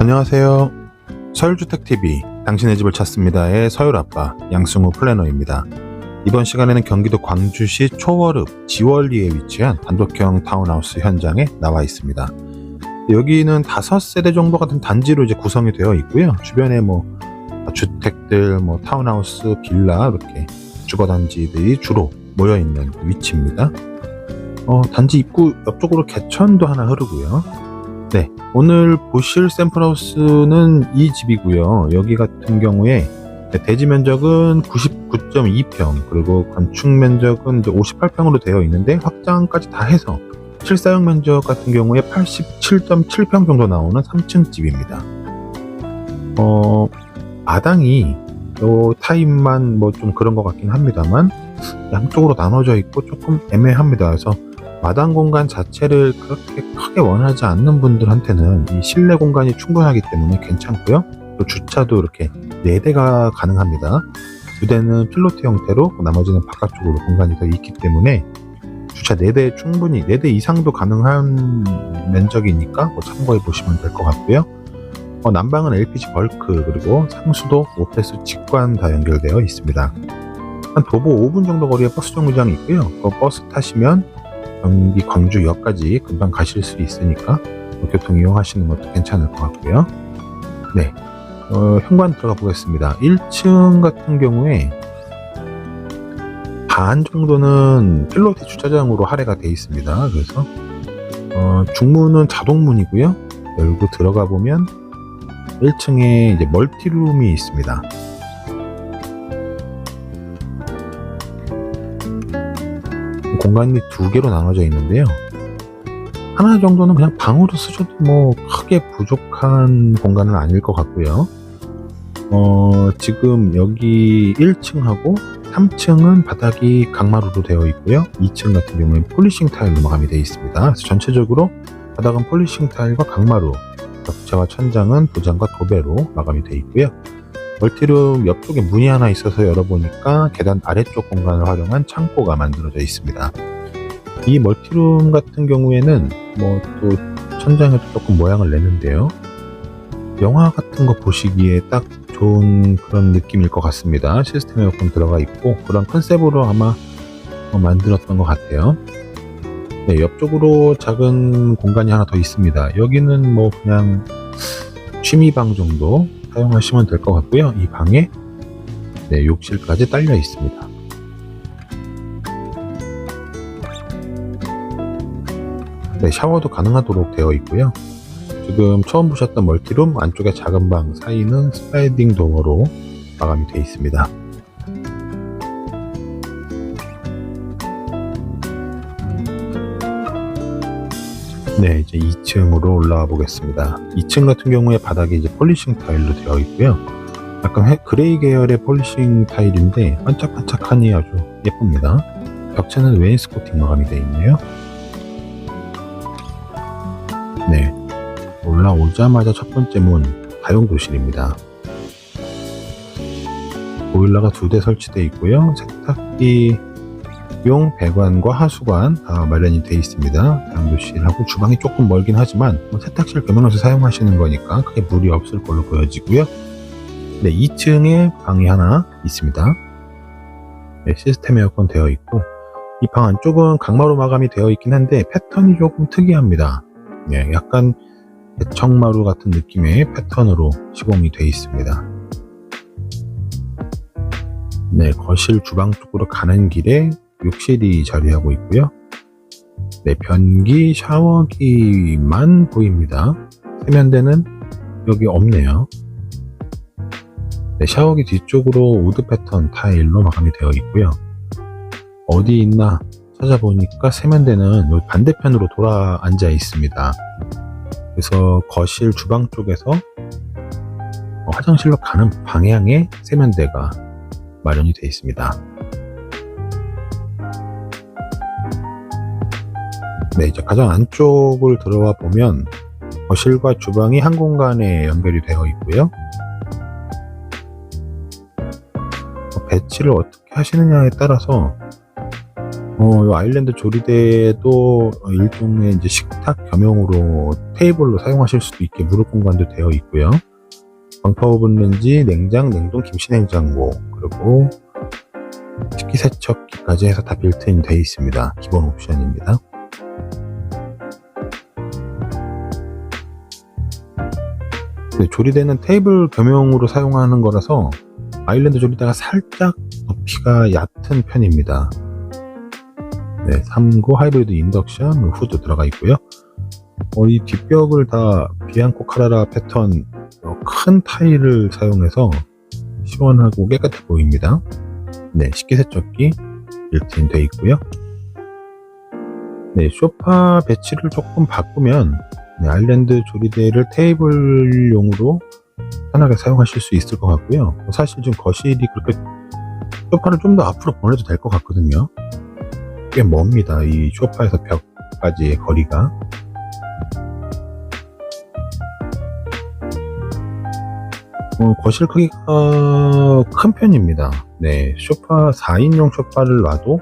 안녕하세요. 서울주택TV, 당신의 집을 찾습니다의 서울아빠 양승우 플래너입니다. 이번 시간에는 경기도 광주시 초월읍 지월리에 위치한 단독형 타운하우스 현장에 나와 있습니다. 여기는 다섯 세대 정도 같은 단지로 이제 구성이 되어 있고요. 주변에 뭐 주택들, 뭐 타운하우스, 빌라 이렇게 주거 단지들이 주로 모여 있는 위치입니다. 어, 단지 입구 옆쪽으로 개천도 하나 흐르고요. 네, 오늘 보실 샘플하우스는 이 집이고요. 여기 같은 경우에 대지 면적은 99.2평 그리고 건축 면적은 58평으로 되어 있는데 확장까지 다 해서 실사용 면적 같은 경우에 87.7평 정도 나오는 3층 집입니다. 어 마당이 요 타입만 뭐 좀 그런 것 같긴 합니다만 양쪽으로 나눠져 있고 조금 애매합니다. 그래서 마당 공간 자체를 그렇게 크게 원하지 않는 분들한테는 이 실내 공간이 충분하기 때문에 괜찮고요. 또 주차도 이렇게 4대가 가능합니다. 두 대는 필로티 형태로 나머지는 바깥쪽으로 공간이 더 있기 때문에 주차 4대 충분히 4대 이상도 가능한 면적이니까 뭐 참고해 보시면 될 것 같고요. 어, 난방은 LPG 벌크 그리고 상수도 오페스 직관 다 연결되어 있습니다. 한 도보 5분 정도 거리에 버스 정류장이 있고요. 그 버스 타시면 경기 광주역까지 금방 가실 수 있으니까 뭐 교통 이용하시는 것도 괜찮을 것 같고요. 네, 어, 현관 들어가 보겠습니다. 1층 같은 경우에 반 정도는 필로티 주차장으로 할애가 되어 있습니다. 그래서 어, 중문은 자동문이고요. 열고 들어가 보면 1층에 이제 멀티룸이 있습니다. 공간이 두 개로 나눠져 있는데요. 하나 정도는 그냥 방으로 쓰셔도 뭐 크게 부족한 공간은 아닐 것 같고요. 어, 지금 여기 1층하고 3층은 바닥이 강마루로 되어 있고요. 2층 같은 경우에는 폴리싱 타일로 마감이 되어 있습니다. 그래서 전체적으로 바닥은 폴리싱 타일과 강마루, 벽체와 천장은 도장과 도배로 마감이 되어 있고요. 멀티룸 옆쪽에 문이 하나 있어서 열어보니까 계단 아래쪽 공간을 활용한 창고가 만들어져 있습니다. 이 멀티룸 같은 경우에는 뭐 또 천장에도 조금 모양을 내는데요. 영화 같은 거 보시기에 딱 좋은 그런 느낌일 것 같습니다. 시스템 에어컨 들어가 있고 그런 컨셉으로 아마 어, 만들었던 것 같아요. 네, 옆쪽으로 작은 공간이 하나 더 있습니다. 여기는 뭐 그냥 취미방 정도 사용하시면 될 것 같고요. 이 방에 네, 욕실까지 딸려 있습니다. 네, 샤워도 가능하도록 되어 있고요. 지금 처음 보셨던 멀티룸 안쪽에 작은 방 사이는 슬라이딩 도어로 마감이 되어 있습니다. 네, 이제 2층으로 올라와 보겠습니다. 2층 같은 경우에 바닥이 이제 폴리싱 타일로 되어 있고요. 약간 해- 그레이 계열의 폴리싱 타일인데 반짝반짝하니 아주 예쁩니다. 벽체는 웨인스코팅 마감이 되어 있네요. 네, 올라오자마자 첫 번째 문 다용도실입니다. 보일러가 두 대 설치되어 있고요. 세탁기 용 배관과 하수관 다 마련이 되어 있습니다. 다용도실하고 주방이 조금 멀긴 하지만 뭐 세탁실 겸용해서 사용하시는 거니까 크게 무리 없을 걸로 보여지고요. 네, 2층에 방이 하나 있습니다. 네, 시스템 에어컨 되어 있고 이 방 안쪽은 강마루 마감이 되어 있긴 한데 패턴이 조금 특이합니다. 네, 약간 대청마루 같은 느낌의 패턴으로 시공이 되어 있습니다. 네, 거실 주방 쪽으로 가는 길에 욕실이 자리하고 있고요. 네, 변기, 샤워기만 보입니다. 세면대는 여기 없네요. 네, 샤워기 뒤쪽으로 우드 패턴 타일로 마감이 되어 있고요. 어디 있나 찾아보니까 세면대는 반대편으로 돌아 앉아 있습니다. 그래서 거실 주방 쪽에서 어, 화장실로 가는 방향에 세면대가 마련이 되어 있습니다. 네, 이제 가장 안쪽을 들어와 보면 거실과 주방이 한 공간에 연결이 되어 있고요. 어, 배치를 어떻게 하시느냐에 따라서 어, 이 아일랜드 조리대도 일종의 이제 식탁 겸용으로 테이블로 사용하실 수도 있게 무릎 공간도 되어 있고요. 방파 오븐 렌지, 냉장, 냉동, 김치 냉장고, 그리고 식기세척기까지 해서 다 빌트인 되어 있습니다. 기본 옵션입니다. 조리대는 테이블 겸용으로 사용하는 거라서 아일랜드 조리대가 살짝 높이가 얕은 편입니다. 네, 3구 하이브리드 인덕션 후드 들어가 있고요. 어, 이 뒷벽을 다 비앙코 카라라 패턴 어, 큰 타일을 사용해서 시원하고 깨끗해 보입니다. 네, 식기세척기 빌트인 되어 있고요. 네, 소파 배치를 조금 바꾸면 네, 아일랜드 조리대를 테이블용으로 편하게 사용하실 수 있을 것 같고요. 사실 지금 거실이 그렇게 소파를 좀 더 앞으로 보내도 될 것 같거든요. 꽤 멉니다. 이 소파에서 벽까지의 거리가. 어, 거실 크기가 큰 편입니다. 네, 소파 4인용 소파를 놔도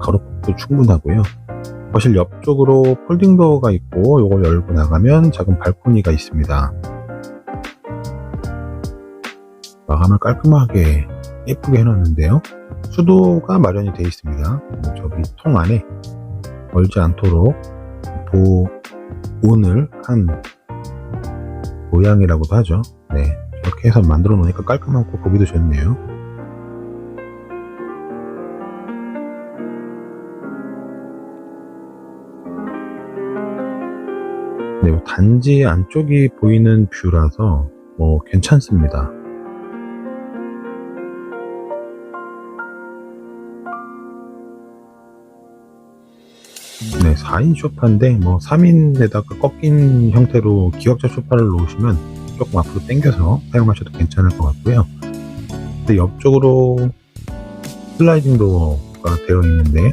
가로폭도 충분하고요. 거실 옆쪽으로 폴딩 도어가 있고 이걸 열고 나가면 작은 발코니가 있습니다. 마감을 깔끔하게 예쁘게 해놨는데요. 수도가 마련이 되어 있습니다. 저기 통 안에 얼지 않도록 보온을 한 모양이라고도 하죠. 네, 이렇게 해서 만들어 놓으니까 깔끔하고 보기도 좋네요. 네, 단지 안쪽이 보이는 뷰라서 뭐 괜찮습니다. 네, 4인 소파인데 뭐 3인에다가 꺾인 형태로 기역자 소파를 놓으시면 조금 앞으로 당겨서 사용하셔도 괜찮을 것 같고요. 근데 옆쪽으로 슬라이딩 도어가 되어 있는데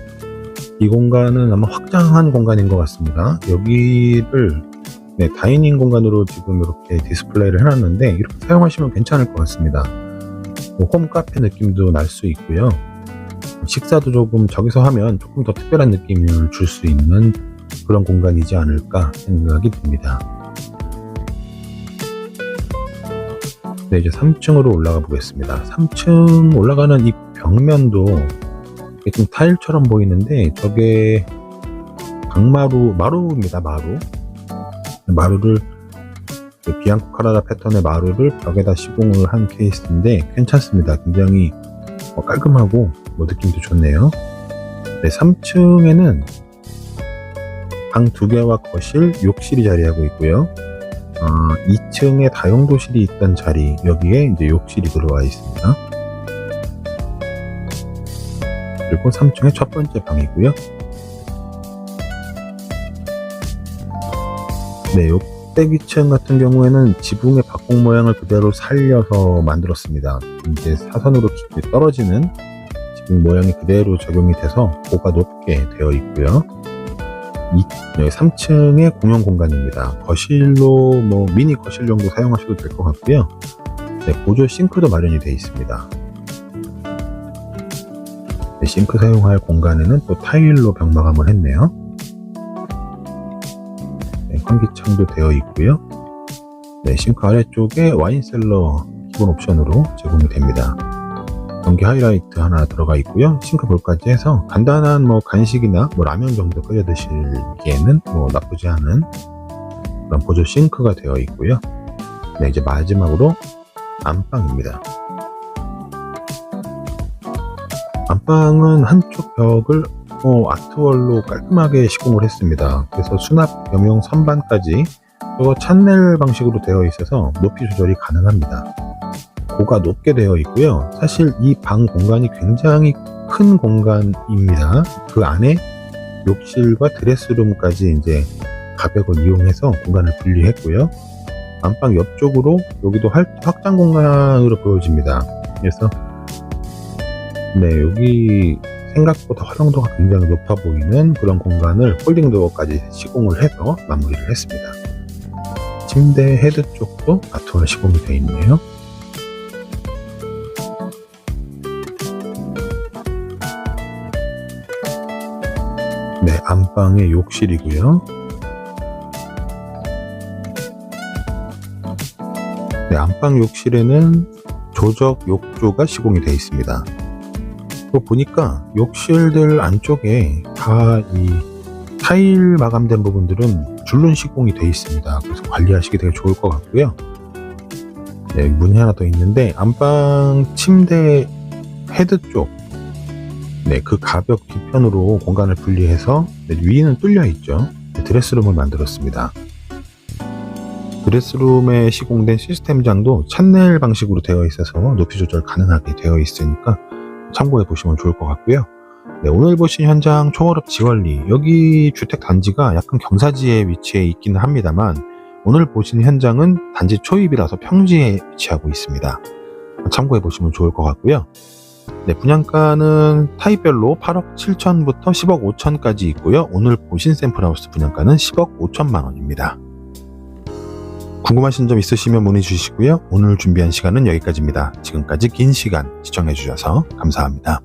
이 공간은 아마 확장한 공간인 것 같습니다. 여기를 네, 다이닝 공간으로 지금 이렇게 디스플레이를 해놨는데 이렇게 사용하시면 괜찮을 것 같습니다. 뭐 홈카페 느낌도 날 수 있고요. 식사도 조금 저기서 하면 조금 더 특별한 느낌을 줄 수 있는 그런 공간이지 않을까 생각이 듭니다. 네, 이제 3층으로 올라가 보겠습니다. 3층 올라가는 이 벽면도 좀 타일처럼 보이는데 저게 강마루, 마루입니다, 마루. 마루를 그 비앙코 카라라 패턴의 마루를 벽에다 시공을 한 케이스인데 괜찮습니다. 굉장히 어, 깔끔하고 뭐 느낌도 좋네요. 네, 3층에는 방 두 개와 거실, 욕실이 자리하고 있고요. 어, 2층에 다용도실이 있던 자리 여기에 이제 욕실이 들어와 있습니다. 그리고 3층의 첫 번째 방이고요. 네, 욕대 2층 같은 경우에는 지붕의 박공 모양을 그대로 살려서 만들었습니다. 이제 사선으로 떨어지는 지붕 모양이 그대로 적용이 돼서 고가 높게 되어 있고요. 3층의 공용 공간입니다. 거실로 뭐 미니 거실 정도 사용하셔도 될 것 같고요. 네, 보조 싱크도 마련이 되어 있습니다. 네, 싱크 사용할 공간에는 또 타일로 벽 마감을 했네요. 네, 환기창도 되어 있고요. 네, 싱크 아래쪽에 와인셀러 기본 옵션으로 제공이 됩니다. 전기 하이라이트 하나 들어가 있고요. 싱크 볼까지 해서 간단한 뭐 간식이나 뭐 라면 정도 끓여 드시기에는 뭐 나쁘지 않은 그런 보조 싱크가 되어 있고요. 네, 이제 마지막으로 안방입니다. 안방은 한쪽 벽을 어, 아트월로 깔끔하게 시공을 했습니다. 그래서 수납 겸용 선반까지 또 찬넬 방식으로 되어 있어서 높이 조절이 가능합니다. 고가 높게 되어 있고요. 사실 이 방 공간이 굉장히 큰 공간입니다. 그 안에 욕실과 드레스룸까지 이제 가벽을 이용해서 공간을 분리했고요. 안방 옆쪽으로 여기도 확장 공간으로 보여집니다. 그래서 네 여기 생각보다 활용도가 굉장히 높아 보이는 그런 공간을 홀딩 도어까지 시공을 해서 마무리를 했습니다. 침대 헤드 쪽도 아트월 시공이 되어 있네요. 네, 안방의 욕실이고요. 네, 안방 욕실에는 조적 욕조가 시공이 되어 있습니다. 또 보니까 욕실들 안쪽에 다 이 타일 마감된 부분들은 줄눈 시공이 되어 있습니다. 그래서 관리하시기 되게 좋을 것 같고요. 네, 문이 하나 더 있는데 안방 침대 헤드 쪽, 네, 그 가벽 뒤편으로 공간을 분리해서 네, 위에는 뚫려 있죠. 네, 드레스룸을 만들었습니다. 드레스룸에 시공된 시스템장도 찬넬 방식으로 되어 있어서 높이 조절 가능하게 되어 있으니까 참고해 보시면 좋을 것 같고요. 네, 오늘 보신 현장 초월읍 지원리 여기 주택 단지가 약간 경사지에 위치해 있기는 합니다만 오늘 보신 현장은 단지 초입이라서 평지에 위치하고 있습니다. 참고해 보시면 좋을 것 같고요. 네, 분양가는 타입별로 8억 7천부터 10억 5천까지 있고요. 오늘 보신 샘플하우스 분양가는 10억 5천만 원입니다. 궁금하신 점 있으시면 문의 주시고요. 오늘 준비한 시간은 여기까지입니다. 지금까지 긴 시간 시청해 주셔서 감사합니다.